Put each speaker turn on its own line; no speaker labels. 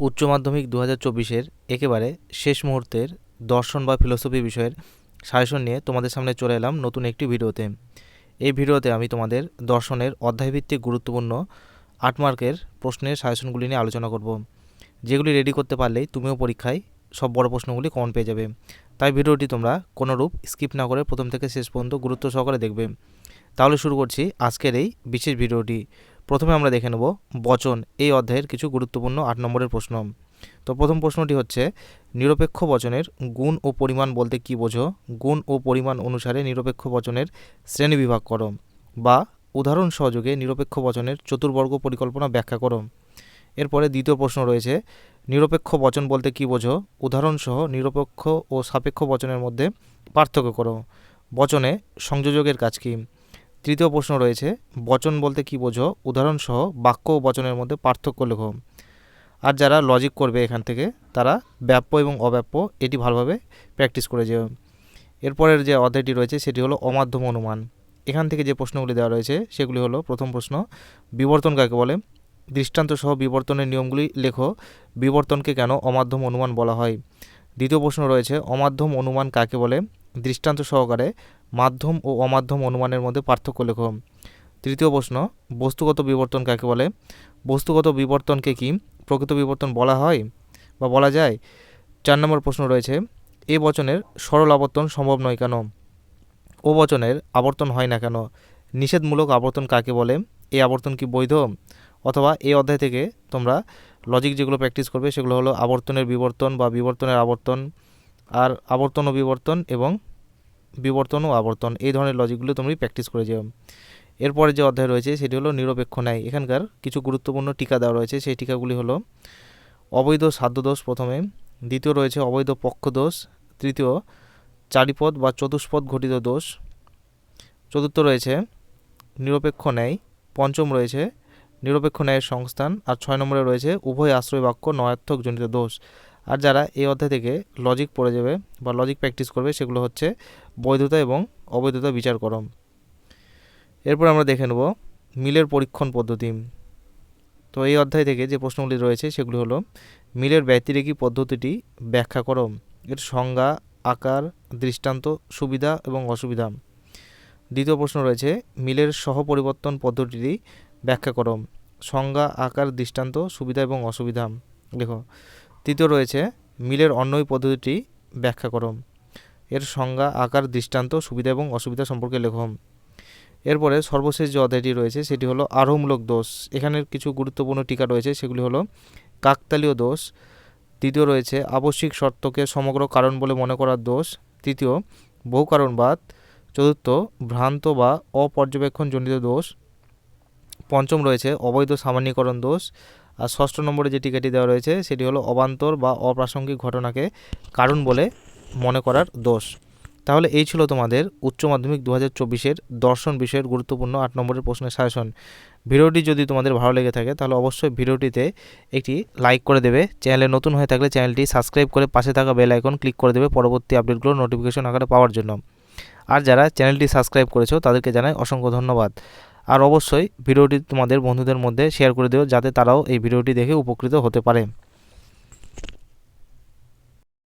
উচ্চ মাধ্যমিক দু হাজার চব্বিশের একেবারে শেষ মুহূর্তের দর্শন বা ফিলোসফি বিষয়ের সাজেশন নিয়ে তোমাদের সামনে চলে এলাম নতুন একটি ভিডিওতে। এই ভিডিওতে আমি তোমাদের দর্শনের অধ্যায়ভিত্তিক গুরুত্বপূর্ণ আট মার্কের প্রশ্নের সাজেশনগুলি নিয়ে আলোচনা করব। যেগুলি রেডি করতে পারলেই তুমিও পরীক্ষায় সব বড় প্রশ্নগুলি কমন পেয়ে যাবে। তাই ভিডিওটি তোমরা কোনোরূপ স্কিপ না করে প্রথম থেকে শেষ পর্যন্ত গুরুত্ব সহকারে দেখবে। তাহলে শুরু করছি আজকের এই বিশেষ ভিডিওটি। প্রথমে আমরা দেখে নেব বচন, এই অধ্যায়ের কিছু গুরুত্বপূর্ণ আট নম্বরের প্রশ্ন। তো প্রথম প্রশ্নটি হচ্ছে, নিরপেক্ষ বচনের গুণ ও পরিমাণ বলতে কী বোঝো? গুণ ও পরিমাণ অনুসারে নিরপেক্ষ বচনের শ্রেণি বিভাগ করো বা উদাহরণ সহযোগে নিরপেক্ষ বচনের চতুর্বর্গ পরিকল্পনা ব্যাখ্যা করো। এরপরে দ্বিতীয় প্রশ্ন রয়েছে, নিরপেক্ষ বচন বলতে কী বোঝো? উদাহরণসহ নিরপেক্ষ ও সাপেক্ষ বচনের মধ্যে পার্থক্য করো। বচনে সংযোজকের কাজ কী? তৃতীয় প্রশ্ন রয়েছে, বচন বলতে কী বোঝো? উদাহরণসহ বাক্য ও বচনের মধ্যে পার্থক্য লেখো। আর যারা লজিক করবে এখান থেকে, তারা ব্যাপ্য এবং অব্যাপ্য, এটি ভালোভাবে প্র্যাকটিস করে যাবে এরপরের যে অধ্যায়টি রয়েছে, সেটি হলো অমাধ্যম অনুমান। এখান থেকে যে প্রশ্নগুলি দেওয়া রয়েছে, সেগুলি হলো, প্রথম প্রশ্ন, বিবর্তন কাকে বলে? দৃষ্টান্ত সহ বিবর্তনের নিয়মগুলি লেখো, বিবর্তনকে কেন অমাধ্যম অনুমান বলা হয়? দ্বিতীয় প্রশ্ন রয়েছে, অমাধ্যম অনুমান কাকে বলে? দৃষ্টান্ত সহকারে মাধ্যম ও অমাধ্যম অনুমানের মধ্যে পার্থক্য লেখো। তৃতীয় প্রশ্ন, বস্তুগত বিবর্তন কাকে বলে? বস্তুগত বিবর্তনকে কি প্রকৃত বিবর্তন বলা হয় বা বলা যায়? চার নম্বর প্রশ্ন রয়েছে, এ বচনের সরল আবর্তন সম্ভব নয় কেন? ও বচনের আবর্তন হয় না কেন? নিষেধমূলক আবর্তন কাকে বলে? এই আবর্তন কি বৈধ? অথবা এই অধ্যায় থেকে তোমরা লজিক যেগুলো প্র্যাকটিস করবে সেগুলো হলো আবর্তনের বিবর্তন বা বিবর্তনের আবর্তন, আর আবর্তন ও বিবর্তন এবং বিবর্তন ও আবর্তন, এই ধরনের লজিকগুলো তুমি প্র্যাকটিস করে যাও। এরপরে যে অধ্যায় রয়েছে, সেটি হলো নিরপেক্ষ ন্যায়। এখানকার কিছু গুরুত্বপূর্ণ টিকা দেওয়া রয়েছে, সেই টিকাগুলি হলো অবৈধ সাধ্যদোষ প্রথমে, দ্বিতীয় রয়েছে অবৈধ পক্ষদোষ তৃতীয় চারিপদ বা চতুষ্পদ ঘটিত দোষ, চতুর্থ রয়েছে নিরপেক্ষ ন্যায়, পঞ্চম রয়েছে নিরপেক্ষ ন্যায়ের সংস্থান, আর ছয় নম্বরে রয়েছে উভয় আশ্রয় বাক্য নয়ার্থক জনিত দোষ। আর যারা এই অধ্যায় থেকে লজিক পড়ে যাবে বা লজিক প্র্যাকটিস করবে, সেগুলো হচ্ছে বৈধতা এবং অবৈধতা বিচার করম। এরপর আমরা দেখে নেব মিলের পরীক্ষণ পদ্ধতি। তো এই অধ্যায় থেকে যে প্রশ্নগুলি রয়েছে, সেগুলি হলো, মিলের ব্যতিরেকী পদ্ধতিটি ব্যাখ্যা করম। এর সংজ্ঞা, আকার, দৃষ্টান্ত, সুবিধা এবং অসুবিধা। দ্বিতীয় প্রশ্ন রয়েছে, মিলের সহপরিবর্তন পদ্ধতিটি ব্যাখ্যা করম। সংজ্ঞা, আকার, দৃষ্টান্ত, সুবিধা এবং অসুবিধা। দেখো তৃতীয় রয়েছে, মিলের অন্যই পদ্ধতিটি ব্যাখ্যা করম এর সংজ্ঞা, আকার, দৃষ্টান্ত, সুবিধা এবং অসুবিধা সম্পর্কে লেখম এরপরে সর্বশেষ যে অধ্যায়টি রয়েছে, সেটি হলো আরোহমূলক দোষ। এখানের কিছু গুরুত্বপূর্ণ টিকা রয়েছে, সেগুলি হলো কাকতালীয় দোষ, দ্বিতীয় রয়েছে আবশ্যিক শর্তকে সমগ্র কারণ বলে মনে করার দোষ, তৃতীয় বহু কারণবাদ চতুর্থ ভ্রান্ত বা অপর্যবেক্ষণজনিত দোষ, পঞ্চম রয়েছে অবৈধ সামান্যীকরণ দোষ আর ষষ্ঠ নম্বরে যে টিকাটি দেওয়া রয়েছে, সেটি হলো অবান্তর বা অপ্রাসঙ্গিক ঘটনাকে কারণ বলে মনে করার দোষ। তাহলে এই ছিল তোমাদের উচ্চ মাধ্যমিক দু হাজার চব্বিশের দর্শন বিষয়ের গুরুত্বপূর্ণ আট নম্বরের প্রশ্নের সাজেশন ভিডিওটি যদি তোমাদের ভালো লেগে থাকে, তাহলে অবশ্যই ভিডিওটিতে একটি লাইক করে দেবে। চ্যানেলে নতুন হয়ে থাকলে চ্যানেলটি সাবস্ক্রাইব করে পাশে থাকা বেল আইকন ক্লিক করে দেবে পরবর্তী আপডেটগুলো নোটিফিকেশন আকারে পাওয়ার জন্য। আর যারা চ্যানেলটি সাবস্ক্রাইব করেছ, তাদেরকে জানাই অসংখ্য ধন্যবাদ। আর অবশ্যই ভিডিওটি তোমাদের বন্ধুদের মধ্যে শেয়ার করে দিও যাতে তারাও এই ভিডিওটি দেখে উপকৃত হতে পারে।